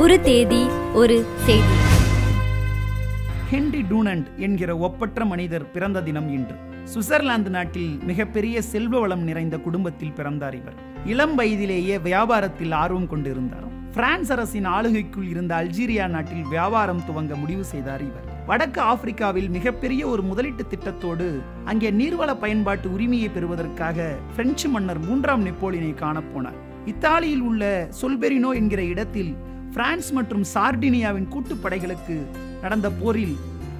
ஒரு தேதி ஒரு செய்தி. ஹென்றி டூனண்ட் என்கிற ஒப்பற்ற மனிதர் பிறந்த தினம் இன்று. சுவிட்சர்லாந்து நாட்டில் மிகப்பெரிய செல்வ வளம் நிறைந்த குடும்பத்தில் பிறந்தார் இவர். இளம் வயதிலேயே வியாபாரத்தில் ஆர்வம் கொண்டிருந்தார். பிரான்ஸ் அரசின் ஆளுகைக்குள் இருந்த அல்ஜீரியா நாட்டில் வியாபாரம் துவங்க முடிவு செய்தார் இவர். வடக்கு ஆப்பிரிக்காவில் மிகப்பெரிய ஒரு முதலீட்டு திட்டத்தோடு அங்கே நீர்வள பயன்பாட்டு உரிமையை பெறுவதற்காக பிரெஞ்சு மன்னர் மூன்றாம் நெப்போலியனை காணப்போனார். இத்தாலியில் உள்ள சொல்பெரினோ என்கிற இடத்தில் பிரான்ஸ் மற்றும் சார்டினியாவின் கூட்டுப்படைகளுக்கு நடந்த போரில்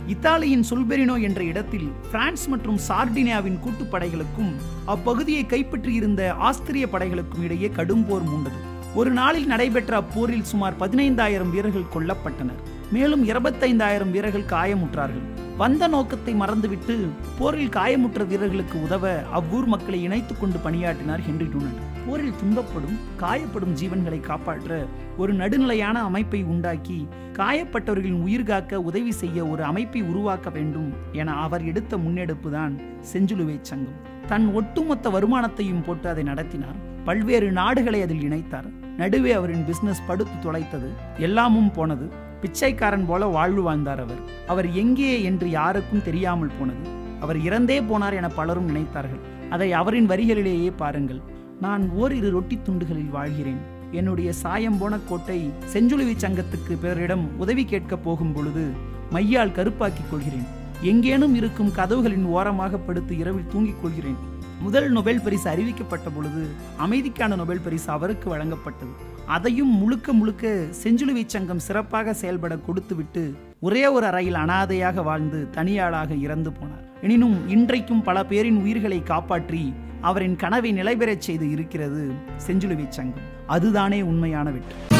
இத்தாலியின் சொல்பெரினோ என்ற இடத்தில் பிரான்ஸ் மற்றும் சார்டினியாவின் கூட்டுப்படைகளுக்கும் அப்பகுதியை கைப்பற்றியிருந்த ஆஸ்திரிய படைகளுக்கும் இடையே கடும் போர் மூண்டது. ஒரு நாளில் நடைபெற்ற அப்போரில் சுமார் பதினைந்தாயிரம் வீரர்கள் கொல்லப்பட்டனர். மேலும் இருபத்தைந்தாயிரம் வீரர்கள் காயமுற்றார்கள். வந்த நோக்கத்தை மறந்துவிட்டு போரில் காயமுற்ற வீரர்களுக்கு உதவ அவ்வூர் மக்களை இணைத்துக் கொண்டு பணியாற்றினார் ஹென்றி டூனட். போரில் துன்பப்படும் காயப்படும் ஜீவன்களை காப்பாற்ற ஒரு நடுநிலையான அமைப்பை உண்டாக்கி காயப்பட்டவர்களின் உயிர் காக்க உதவி செய்ய ஒரு அமைப்பை உருவாக்க வேண்டும் என அவர் எடுத்த முன்னெடுப்பு தான் செஞ்சிலுவை சங்கம். தன் ஒட்டுமொத்த வருமானத்தையும் போட்டு அதை நடத்தினார். பல்வேறு நாடுகளை அதில் இணைத்தார். நடுவே அவரின் பிசினஸ் படுத்து தொலைத்தது. எல்லாமும் போனது. பிச்சைக்காரன் போல வாழ்வு வாழ்ந்தார் அவர். அவர் எங்கே என்று யாருக்கும் தெரியாமல் போனது. அவர் இறந்தே போனார் என பலரும் நினைத்தார்கள். அதை அவரின் வரிகளிலேயே பாருங்கள். நான் ஓரிரு ரொட்டி துண்டுகளில் வாழ்கிறேன். என்னுடைய சாயம் போன கோட்டை செஞ்சுலுவி சங்கத்துக்கு பிறரிடம் உதவி கேட்கப் போகும் பொழுது மையால் கருப்பாக்கிக் கொள்கிறேன். எங்கேனும் இருக்கும் கதவுகளின் ஓரமாக படுத்து இரவில் தூங்கிக் கொள்கிறேன். முதல் நொபேல் பரிசு அறிவிக்கப்பட்ட பொழுது அமைதிக்கான நொபேல் பரிசு அவருக்கு வழங்கப்பட்டது. அதையும் முழுக்க முழுக்க செஞ்சிலுவை சங்கம் சிறப்பாக செயல்பட கொடுத்துவிட்டு ஒரே ஒரு அறையில் அனாதையாக வாழ்ந்து தனியாளாக இறந்து போனார். எனினும் இன்றைக்கும் பல பேரின் உயிர்களை காப்பாற்றி அவரின் கனவை நிலைபெறச் செய்து இருக்கிறது செஞ்சிலுவை சங்கம். அதுதானே உண்மையான வெற்றி.